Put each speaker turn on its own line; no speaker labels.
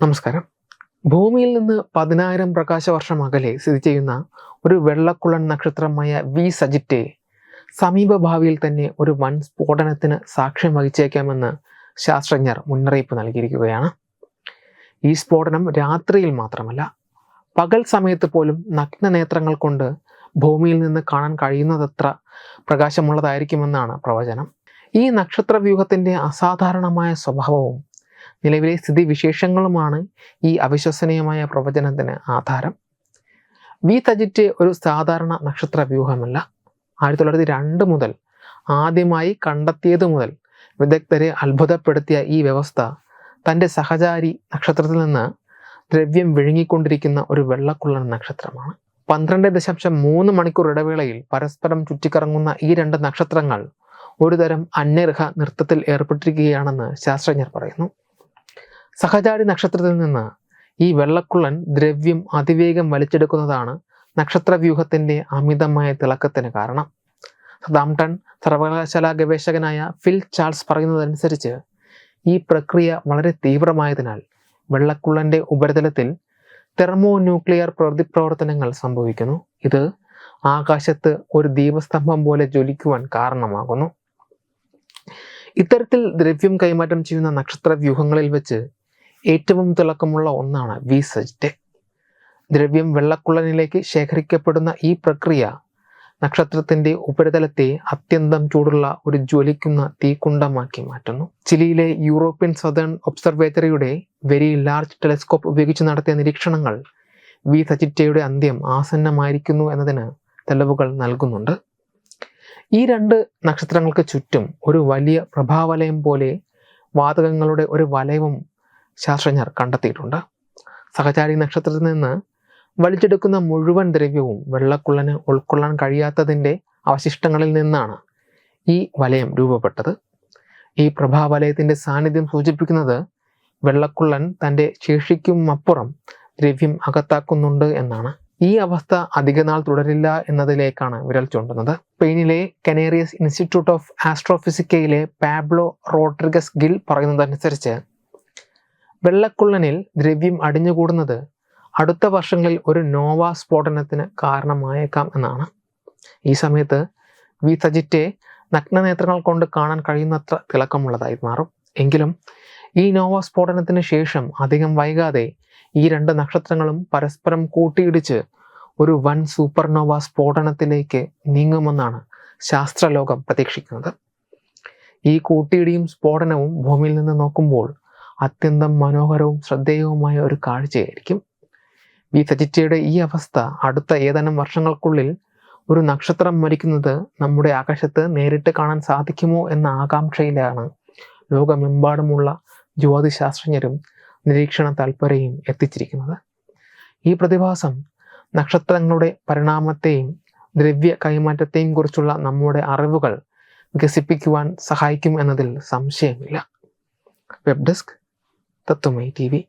നമസ്കാരം. ഭൂമിയിൽ നിന്ന് പതിനായിരം പ്രകാശ വർഷം അകലെ സ്ഥിതി ചെയ്യുന്ന ഒരു വെള്ളക്കുളൻ നക്ഷത്രമായ വി സജിറ്റെ സമീപ ഭാവിയിൽ തന്നെ ഒരു വൻ സ്ഫോടനത്തിന് സാക്ഷ്യം വഹിച്ചേക്കാമെന്ന് ശാസ്ത്രജ്ഞർ മുന്നറിയിപ്പ് നൽകിയിരിക്കുകയാണ്. ഈ സ്ഫോടനം രാത്രിയിൽ മാത്രമല്ല പകൽ സമയത്ത് പോലും നഗ്നനേത്രങ്ങൾ കൊണ്ട് ഭൂമിയിൽ നിന്ന് കാണാൻ കഴിയുന്നതത്ര പ്രകാശമുള്ളതായിരിക്കുമെന്നാണ് പ്രവചനം. ഈ നക്ഷത്ര വ്യൂഹത്തിന്റെ അസാധാരണമായ സ്വഭാവവും നിലവിലെ സ്ഥിതിവിശേഷങ്ങളുമാണ് ഈ അവിശ്വസനീയമായ പ്രവചനത്തിന് ആധാരം. വി തജിറ്റ് ഒരു സാധാരണ നക്ഷത്ര വ്യൂഹമല്ല ആയിരത്തി തൊള്ളായിരത്തി രണ്ട് മുതൽ ആദ്യമായി കണ്ടെത്തിയത് മുതൽ വിദഗ്ധരെ അത്ഭുതപ്പെടുത്തിയ ഈ വ്യവസ്ഥ തന്റെ സഹചാരി നക്ഷത്രത്തിൽ നിന്ന് ദ്രവ്യം വിഴുങ്ങിക്കൊണ്ടിരിക്കുന്ന ഒരു വെള്ളക്കുള്ളൻ നക്ഷത്രമാണ്. പന്ത്രണ്ട് ദശാംശം മൂന്ന് മണിക്കൂർ ഇടവേളയിൽ പരസ്പരം ചുറ്റിക്കറങ്ങുന്ന ഈ രണ്ട് നക്ഷത്രങ്ങൾ ഒരുതരം അന്യർഹ നൃത്തത്തിൽ ഏർപ്പെട്ടിരിക്കുകയാണെന്ന് ശാസ്ത്രജ്ഞർ പറയുന്നു. സഹചാരി നക്ഷത്രത്തിൽ നിന്ന് ഈ വെള്ളക്കുള്ളൻ ദ്രവ്യം അതിവേഗം വലിച്ചെടുക്കുന്നതാണ് നക്ഷത്രവ്യൂഹത്തിന്റെ അമിതമായ തിളക്കത്തിന് കാരണം. സദാംടൺ സർവകലാശാല ഗവേഷകനായ ഫിൽ ചാൾസ് പറയുന്നതനുസരിച്ച് ഈ പ്രക്രിയ വളരെ തീവ്രമായതിനാൽ വെള്ളക്കുള്ളന്റെ ഉപരിതലത്തിൽ തെർമോ ന്യൂക്ലിയർ പ്രതിപ്രവർത്തനങ്ങൾ സംഭവിക്കുന്നു. ഇത് ആകാശത്ത് ഒരു ദീപസ്തംഭം പോലെ ജ്വലിക്കുവാൻ കാരണമാകുന്നു. ഇത്തരത്തിൽ ദ്രവ്യം കൈമാറ്റം ചെയ്യുന്ന നക്ഷത്ര വ്യൂഹങ്ങളിൽ വെച്ച് ഏറ്റവും തിളക്കമുള്ള ഒന്നാണ് വി സജിറ്റെ ദ്രവ്യം വെള്ളക്കുള്ളനിലേക്ക് ശേഖരിക്കപ്പെടുന്ന ഈ പ്രക്രിയ നക്ഷത്രത്തിന്റെ ഉപരിതലത്തെ അത്യന്തം ചൂടുള്ള ഒരു ജ്വലിക്കുന്ന തീക്കുണ്ടമാക്കി മാറ്റുന്നു. ചിലിയിലെ യൂറോപ്യൻ സദേൺ ഒബ്സർവേറ്ററിയുടെ വെരി ലാർജ് ടെലിസ്കോപ്പ് ഉപയോഗിച്ച് നടത്തിയ നിരീക്ഷണങ്ങൾ വി സജിറ്റയുടെ അന്ത്യം ആസന്നമായിരിക്കുന്നു എന്നതിന് തെളിവുകൾ നൽകുന്നുണ്ട്. ഈ രണ്ട് നക്ഷത്രങ്ങൾക്ക് ചുറ്റും ഒരു വലിയ പ്രഭാവലയം പോലെ വാതകങ്ങളുടെ ഒരു വലയവും ശാസ്ത്രജ്ഞർ കണ്ടെത്തിയിട്ടുണ്ട്. സഹചാരി നക്ഷത്രത്തിൽ നിന്ന് വലിച്ചെടുക്കുന്ന മുഴുവൻ ദ്രവ്യവും വെള്ളക്കുള്ളന് ഉൾക്കൊള്ളാൻ കഴിയാത്തതിന്റെ അവശിഷ്ടങ്ങളിൽ നിന്നാണ് ഈ വലയം രൂപപ്പെട്ടത്. ഈ പ്രഭാവലയത്തിന്റെ സാന്നിധ്യം സൂചിപ്പിക്കുന്നത് വെള്ളക്കുള്ളൻ തന്റെ ശേഷിക്കും അപ്പുറം ദ്രവ്യം അകത്താക്കുന്നുണ്ട് എന്നാണ്. ഈ അവസ്ഥ അധികനാൾ തുടരില്ല എന്നതിലേക്കാണ് വിരൽ ചൂണ്ടുന്നത്. സ്പെയിനിലെ കനേറിയസ് ഇൻസ്റ്റിറ്റ്യൂട്ട് ഓഫ് ആസ്ട്രോഫിസിക്കയിലെ പാബ്ലോ റോഡ്രിഗസ് ഗിൽ പറയുന്നതനുസരിച്ച് വെള്ളക്കുള്ളനിൽ ദ്രവ്യം അടിഞ്ഞുകൂടുന്നത് അടുത്ത വർഷങ്ങളിൽ ഒരു നോവ സ്ഫോടനത്തിന് കാരണമായേക്കാം എന്നാണ്. ഈ സമയത്ത് വി. സജിറ്റെ നഗ്നനേത്രങ്ങൾ കൊണ്ട് കാണാൻ കഴിയുന്നത്ര തിളക്കമുള്ളതായി മാറും. എങ്കിലും ഈ നോവ സ്ഫോടനത്തിന് ശേഷം അധികം വൈകാതെ ഈ രണ്ട് നക്ഷത്രങ്ങളും പരസ്പരം കൂട്ടിയിടിച്ച് ഒരു വൻ സൂപ്പർനോവ സ്ഫോടനത്തിലേക്ക് നീങ്ങുമെന്നാണ് ശാസ്ത്രലോകം പ്രതീക്ഷിക്കുന്നത്. ഈ കൂട്ടിയിടിയും സ്ഫോടനവും ഭൂമിയിൽ നിന്ന് നോക്കുമ്പോൾ അത്യന്തം മനോഹരവും ശ്രദ്ധേയവുമായ ഒരു കാഴ്ചയായിരിക്കും. വി സജിറ്റയുടെ ഈ അവസ്ഥ അടുത്ത ഏതാനും വർഷങ്ങൾക്കുള്ളിൽ ഒരു നക്ഷത്രം മരിക്കുന്നത് നമ്മുടെ ആകാശത്ത് നേരിട്ട് കാണാൻ സാധിക്കുമോ എന്ന ആകാംക്ഷയിലാണ്. ലോകമെമ്പാടുമുള്ള ജ്യോതിശാസ്ത്രജ്ഞരും നിരീക്ഷണ താൽപ്പര്യയും എത്തിച്ചിരിക്കുന്നത്. ഈ പ്രതിഭാസം നക്ഷത്രങ്ങളുടെ പരിണാമത്തെയും ദ്രവ്യ കൈമാറ്റത്തെയും കുറിച്ചുള്ള നമ്മുടെ അറിവുകൾ വികസിപ്പിക്കുവാൻ സഹായിക്കും എന്നതിൽ സംശയമില്ല. Web desk तत्वमयी TV